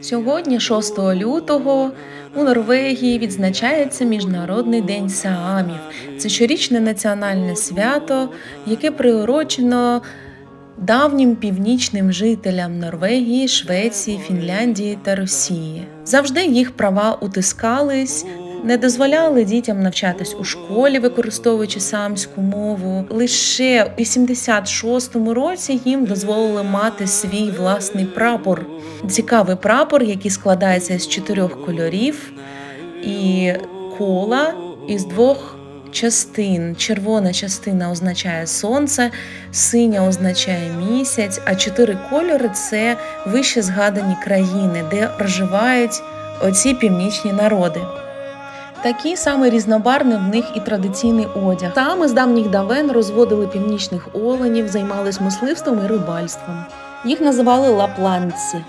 Сьогодні, 6 лютого, у Норвегії відзначається Міжнародний день Саамів. Це щорічне національне свято, яке приурочено давнім північним жителям Норвегії, Швеції, Фінляндії та Росії. Завжди їх права утискались. Не дозволяли дітям навчатись у школі, використовуючи самську мову. Лише у 86-му році їм дозволили мати свій власний прапор. Цікавий прапор, який складається з чотирьох кольорів і кола із двох частин. Червона частина означає сонце, синя означає місяць, а чотири кольори це вище згадані країни, де проживають оці північні народи. Такий самий різнобарний в них і традиційний одяг. Саме з давніх давен розводили північних оленів, займались мисливством і рибальством. Їх називали лапландці.